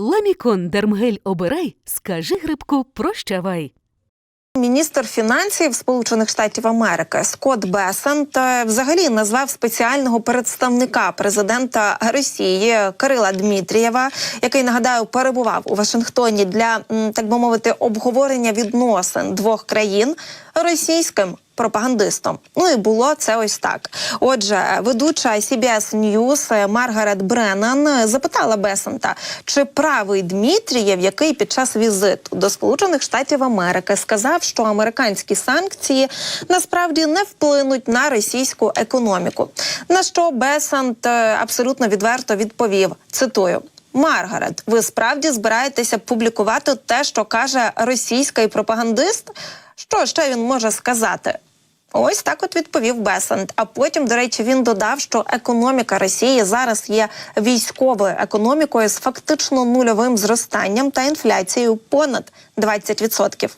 Ламікон Дермгель обирай, скажи грибку прощавай. Міністр фінансів Сполучених Штатів Америки Скотт Бесент взагалі назвав спеціального представника президента Росії Кирила Дмитрієва, який нагадаю перебував у Вашингтоні для так би мовити обговорення відносин двох країн російським пропагандистом. Ну і було це ось так. Отже, ведуча CBS News Маргарет Бреннан запитала Бесента, чи правий Дмитрієв, який під час візиту до Сполучених Штатів Америки сказав, що американські санкції насправді не вплинуть на російську економіку. На що Бесент е, абсолютно відверто відповів: цитую. Маргарет, ви справді збираєтеся публікувати те, що каже російський пропагандист? Що ще він може сказати? Ось так от відповів Бесент. А потім, до речі, він додав, що економіка Росії зараз є військовою економікою з фактично нульовим зростанням та інфляцією понад 20%.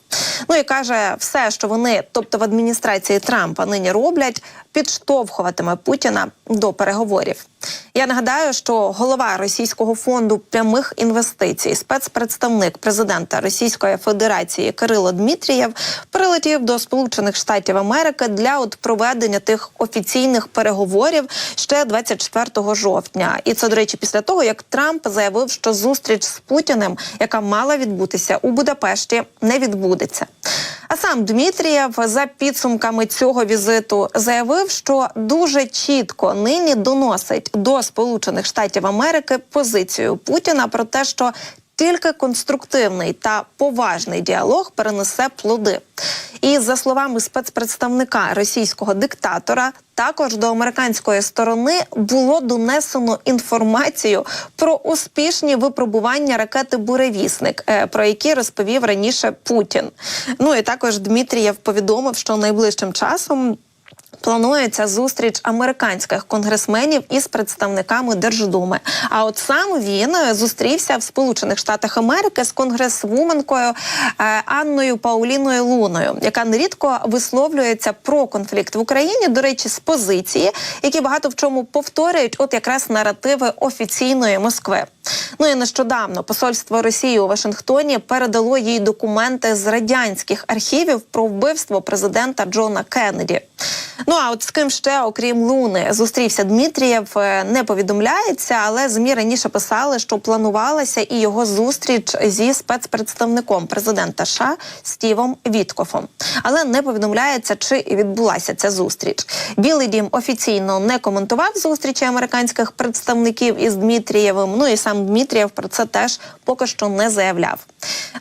Ну і каже, все, що вони, тобто в адміністрації Трампа, нині роблять, підштовхуватиме Путіна до переговорів. Я нагадаю, що голова Російського фонду прямих інвестицій, спецпредставник президента Російської Федерації Кирило Дмитрієв прилетів до Сполучених Штатів Америки для от проведення тих офіційних переговорів ще 24 жовтня. І це, до речі, після того як Трамп заявив, що зустріч з Путіним, яка мала відбутися у Будапешті, не відбудеться. А сам Дмитрієв за підсумками цього візиту заявив, що дуже чітко нині доносить до Сполучених Штатів Америки позицію Путіна про те, що тільки конструктивний та поважний діалог перенесе плоди. І за словами спецпредставника російського диктатора, також до американської сторони було донесено інформацію про успішні випробування ракети Буревісник, е, про які розповів раніше Путін. Ну і також Дмитрієв повідомив, що найближчим часом. Планується зустріч американських конгресменів із представниками Держдуми. А от сам він е, зустрівся в Сполучених Штатах Америки з конгресвуменкою е, Анною Пауліною Луною, яка нерідко висловлюється про конфлікт в Україні. До речі, з позиції, які багато в чому повторюють, от якраз наративи офіційної Москви. Ну і нещодавно посольство Росії у Вашингтоні передало їй документи з радянських архівів про вбивство президента Джона Кеннеді. Ну а от з ким ще, окрім Луни, зустрівся Дмитрієв, е, не повідомляється, але змі раніше писали, що планувалася і його зустріч зі спецпредставником президента США Стівом Віткофом. Але не повідомляється, чи відбулася ця зустріч. Білий дім офіційно не коментував зустрічі американських представників із Дмитрієвим. Ну і сам Дмитрієв про це теж поки що не заявляв.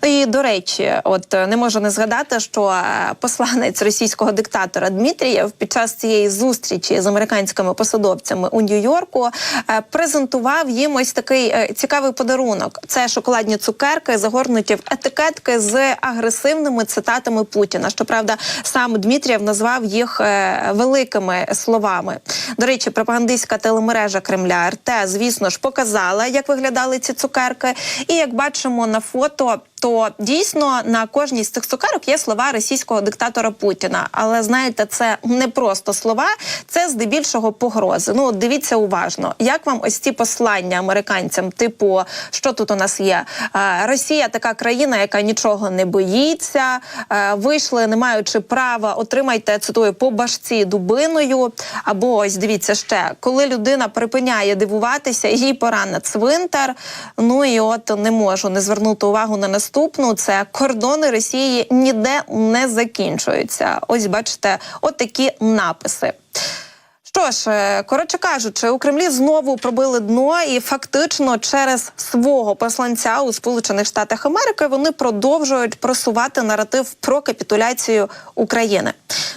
І до речі, от не можу не згадати, що е, посланець російського диктатора Дмитрієв під час цієї зустрічі з американськими посадовцями у Нью-Йорку е, презентував їм ось такий е, цікавий подарунок. Це шоколадні цукерки, загорнуті в етикетки з агресивними цитатами Путіна. Щоправда, сам Дмитрієв назвав їх е, великими словами. До речі, пропагандистська телемережа Кремля РТ, звісно ж, показала, як виглядали ці цукерки. І як бачимо на фото, то дійсно на кожній з цих цукерок є слова російського диктатора Путіна. Але знаєте, це не просто слова, це здебільшого погрози. Ну дивіться уважно, як вам ось ці послання американцям, типу, що тут у нас є? Е, Росія така країна, яка нічого не боїться. Е, вийшли, не маючи права, отримайте цитую по башці дубиною. Або ось дивіться ще, коли людина припиняє дивуватися, їй пора на цвинтар. Ну і от не можу не звернути увагу на наступну. Це кордони Росії ніде не закінчуються. Ось бачите, от написи. Що ж, е, коротше кажучи, у Кремлі знову пробили дно, і фактично через свого посланця у Сполучених Штатах Америки вони продовжують просувати наратив про капітуляцію України.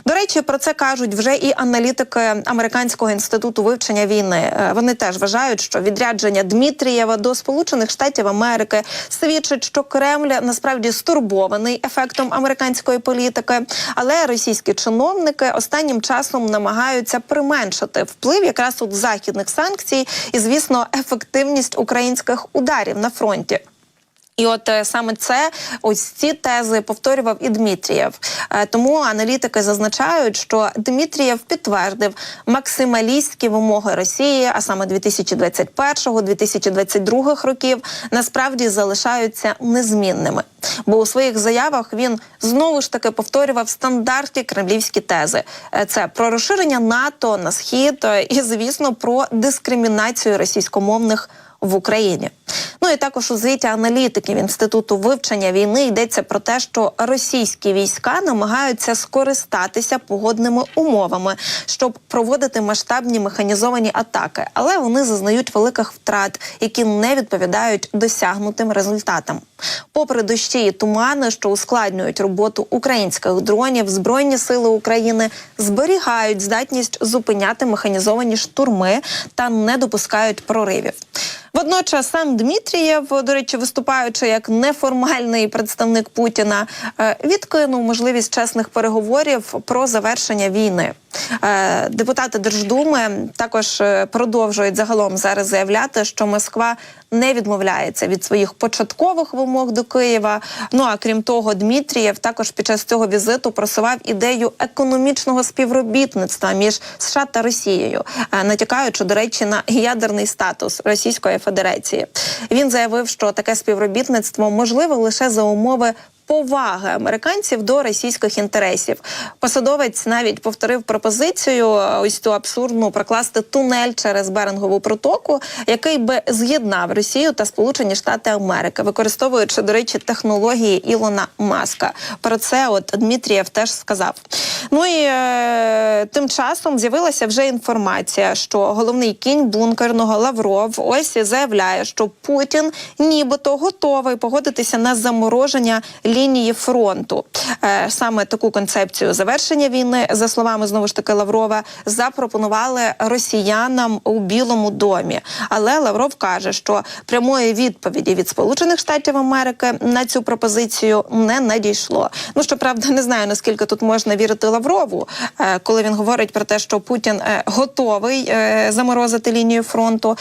До речі, про це кажуть вже і аналітики американського інституту вивчення війни. Е, Вони теж вважають, що відрядження Дмитрієва до Сполучених Штатів Америки свідчить, що Кремль насправді стурбований ефектом американської політики, але російські чиновники останнім часом намагаються применшити вплив якраз от західних санкцій і, звісно, ефективність українських ударів на фронті. І от е, саме це, ось ці тези повторював і Дмитрієв. Е, Тому аналітики зазначають, що Дмитрієв підтвердив максималістські вимоги Росії, а саме 2021-2022 років, насправді залишаються незмінними. Бо у своїх заявах він знову ж таки повторював стандартні кремлівські тези: Е, це про розширення НАТО на схід і, звісно, про дискримінацію російськомовних в Україні. Ну і також у звіті аналітиків інституту вивчення війни йдеться про те, що російські війська намагаються скористатися погодними умовами, щоб проводити масштабні механізовані атаки, але вони зазнають великих втрат, які не відповідають досягнутим результатам. Попри дощі і тумани, що ускладнюють роботу українських дронів, збройні сили України зберігають здатність зупиняти механізовані штурми та не допускають проривів. Водночас сам Дмитрієв, до речі, виступаючи як неформальний представник Путіна, е, відкинув можливість чесних переговорів про завершення війни. Е, Депутати Держдуми також е, продовжують загалом зараз заявляти, що Москва не відмовляється від своїх початкових вимог до Києва. Ну а крім того, Дмитрієв також під час цього візиту просував ідею економічного співробітництва між США та Росією, натякаючи, до речі, на ядерний статус Російської Федерації. Він заявив, що таке співробітництво можливе лише за умови. Поваги американців до російських інтересів посадовець навіть повторив пропозицію е, ось ту абсурдну прокласти тунель через Берингову протоку, який би з'єднав Росію та Сполучені Штати Америки, використовуючи до речі технології Ілона Маска. Про це от Дмитрієв теж сказав. Ну і е, тим часом з'явилася вже інформація, що головний кінь бункерного Лавров ось заявляє, що Путін нібито готовий погодитися на замороження лінії фронту. Е, саме таку концепцію завершення війни, за словами знову ж таки Лаврова, запропонували росіянам у Білому домі. Але Лавров каже, що прямої відповіді від Сполучених Штатів Америки на цю пропозицію не надійшло. Ну щоправда, не знаю наскільки тут можна вірити Лаврову, е, коли він говорить про те, що Путін е, готовий е, заморозити лінію фронту.